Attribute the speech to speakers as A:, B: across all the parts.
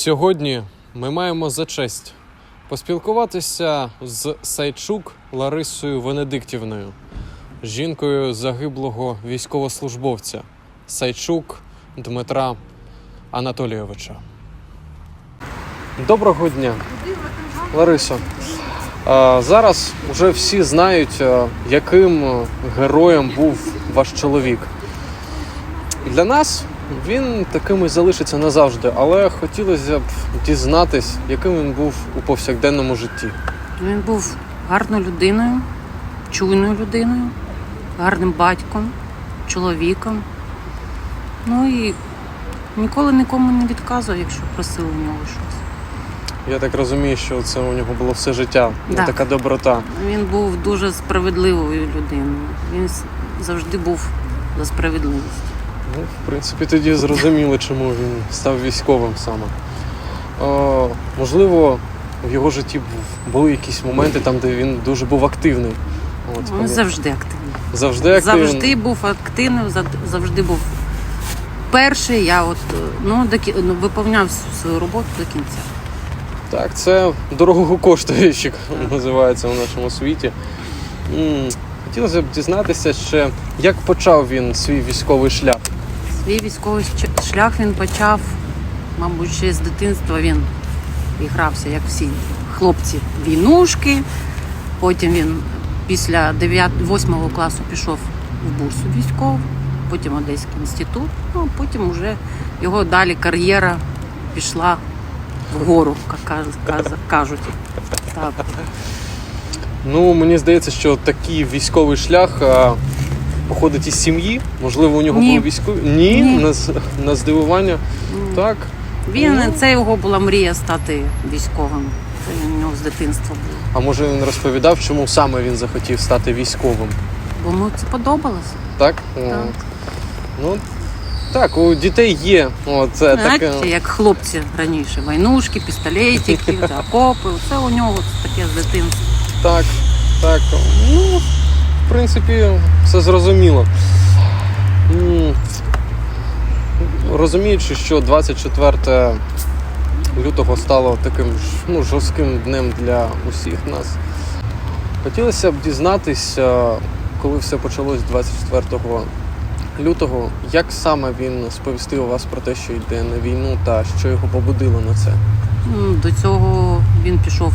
A: Сьогодні ми маємо за честь поспілкуватися з Сайчук Ларисою Венедиктівною, жінкою загиблого військовослужбовця Сайчук Дмитра Анатолійовича. Доброго дня, Ларисо. Зараз вже всі знають, яким героєм був ваш чоловік. Для нас він таким і залишиться назавжди, але хотілося б дізнатись, яким він був у повсякденному житті.
B: Він був гарною людиною, чуйною людиною, гарним батьком, чоловіком. Ну і ніколи нікому не відказував, якщо просили у нього щось.
A: Я так розумію, що це у нього було все життя. ну,
B: Да.
A: Така доброта.
B: Він був дуже справедливою людиною. Він завжди був за справедливість.
A: Ну, в принципі, тоді зрозуміло, чому він став військовим саме. О, можливо, в його житті були якісь моменти там, де він дуже був активний. От,
B: Він
A: пам'ят-
B: завжди активний.
A: завжди активний.
B: Завжди був активним, зав- завжди був перший. Я от е, ну, до кі- ну, виповняв свою роботу до кінця.
A: Так, це дорогого коштуючик називається у нашому світі. М, Хотілося б дізнатися ще, як почав він свій військовий шлях.
B: Свій військовий шлях він почав, мабуть, ще з дитинства він і грався, як всі хлопці, війнушки. Потім він після 9, 8 класу пішов в бурсу військову, потім Одеський інститут, ну потім вже його далі кар'єра пішла вгору, як кажуть. Так.
A: Ну, мені здається, що такий військовий шлях походить із сім'ї. Можливо, у нього
B: Ні.
A: були військові. Ні,
B: Ні.
A: На, з- на здивування. Так.
B: Він
A: Ну.
B: це його була мрія стати військовим. Це у нього з дитинства було.
A: А може він розповідав, чому саме він захотів стати військовим?
B: Бо йому це подобалося.
A: Так? О,
B: Так.
A: Ну, так, у дітей є. О, це
B: Знаєте,
A: таке.
B: як хлопці раніше, войнушки, пістолетики, окопи. Це у нього таке з дитинства.
A: Так, так. Ну, принципі, все зрозуміло. Розуміючи, що 24 лютого стало таким ну, жорстким днем для усіх нас. Хотілося б дізнатися, коли все почалось 24 лютого, як саме він сповістив вас про те, що йде на війну, та що його побудило на це.
B: До цього він пішов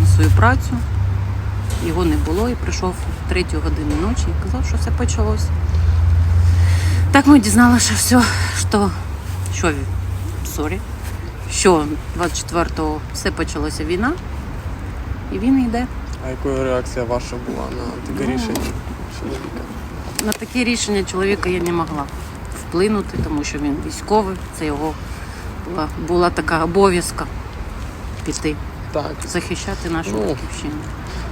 B: на свою працю, його не було і прийшов в третю годину ночі і казав, що все почалось. Так ми дізналися, що, що, що, він- сорі, що 24-го все почалося війна, і він йде.
A: А якою реакція ваша була на таке
B: Ну,
A: рішення чоловіка?
B: На таке рішення чоловіка я не могла вплинути, тому що він військовий, це його була, була така обов'язка піти,
A: Так,
B: захищати нашу
A: Ну.
B: батьківщину.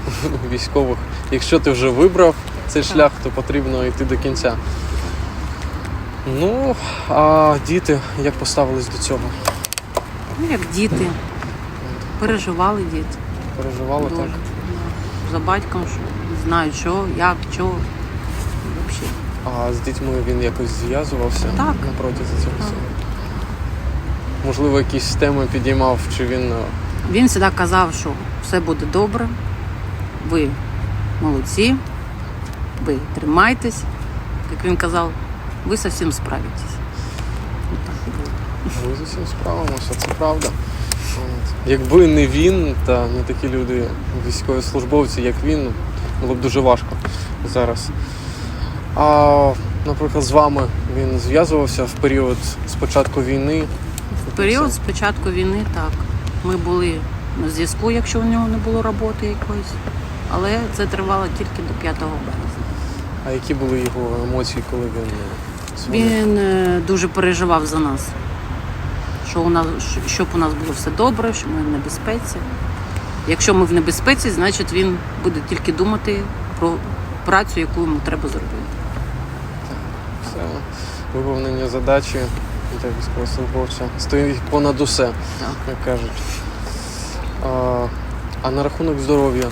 A: військових. Якщо ти вже вибрав цей шлях, то потрібно йти до кінця. Ну, а діти як поставились до цього?
B: Ну, як діти, переживали діти.
A: Переживали
B: дуже.
A: так?
B: За батьком, що не знають, що, як, що. Взагалі.
A: А з дітьми він якось зв'язувався
B: Так.
A: протязі цього
B: Так.
A: всього? Можливо, якісь теми підіймав, чи він е,
B: Він завжди казав, що все буде добре, ви молодці, ви тримайтесь. Як він казав, ви зі всім справитесь.
A: Ми з усім справимося, це правда. Якби не він та не такі люди, військовослужбовці, як він, було б дуже важко зараз. А, наприклад, з вами він зв'язувався в період спочатку війни.
B: В період з початку війни так. Ми були на зв'язку, якщо у нього не було роботи якоїсь. Але це тривало тільки до 5 березня.
A: А які були його емоції, коли він е.
B: Він е, дуже переживав за нас, що у нас, щоб у нас було все добре, що ми в небезпеці. Якщо ми в небезпеці, значить він буде тільки думати про працю, яку йому треба зробити.
A: Це виповнення задачі для військовослужбовця стоїть понад усе,
B: Так.
A: як кажуть. А, а на рахунок здоров'я.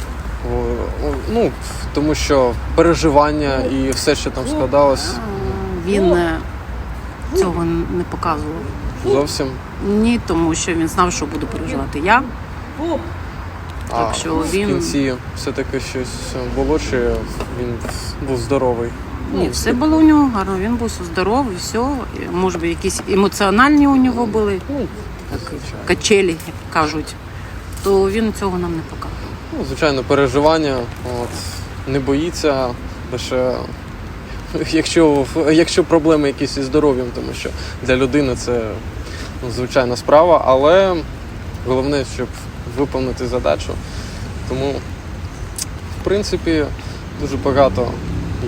A: Ну, тому що переживання і все, що там складалось.
B: Він е, цього не показував,
A: Зовсім.
B: Ні, тому що він знав, що буду переживати я.
A: А
B: Так що
A: в
B: він-
A: кінці все-таки щось було, чи він був здоровий?
B: Ні, все було у нього гарно. Він був здоровий, все. І, Може би, якісь емоціональні у нього були
A: Ну,
B: так, качелі, як кажуть. То він цього нам не показував.
A: Ну, звичайно, переживання. От, не боїться лише. Якщо, якщо проблеми якісь із здоров'ям, тому що для людини це ну, звичайна справа, але головне, щоб виповнити задачу. Тому, в принципі, дуже багато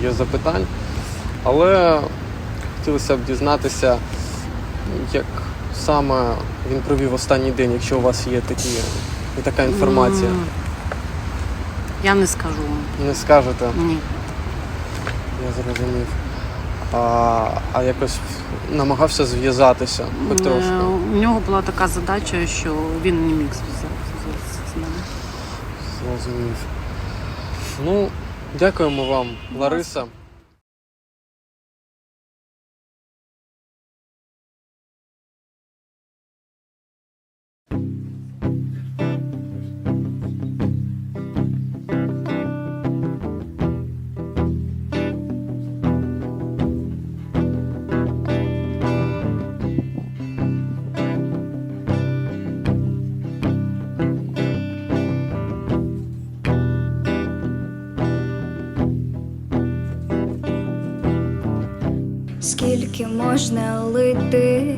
A: є запитань, але хотілося б дізнатися, як саме він провів останній день, якщо у вас є такі, така інформація.
B: Я не скажу. вам.
A: Не скажете,
B: Ні.
A: я зрозумів. А, а якось намагався зв'язатися хоч трошки.
B: Е, У нього була така задача, що він не міг зв'язатися з нами.
A: Зрозумів. Ну, дякуємо вам, Лариса.
C: Скільки можна лити,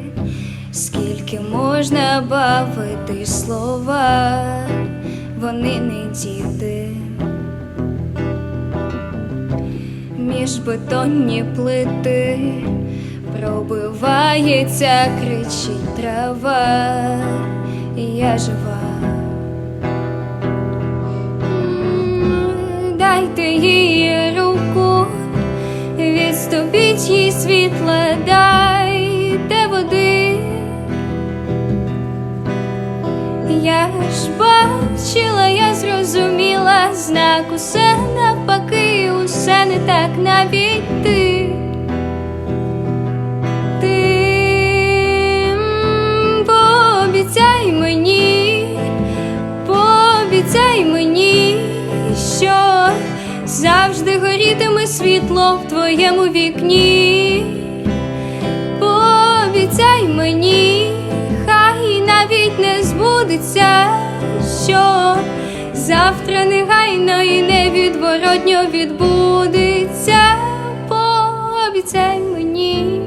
C: скільки можна бавити слова, вони не діти. Між бетонні плити пробивається, кричить трава, і я жива. Дайте руку, відступіть їй світла, дайте води. Я ж бачила, я зрозуміла знак, усе навпаки, усе не так навіть ти. Ти пообіцяй мені, пообіцяй мені, горітиме світло в твоєму вікні. Пообіцяй мені, хай навіть не збудеться, що завтра негайно і невідворотньо відбудеться. Пообіцяй мені,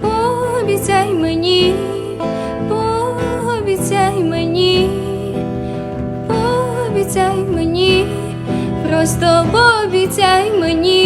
C: пообіцяй мені, пообіцяй мені, пообіцяй мені, просто пообіцяй мені.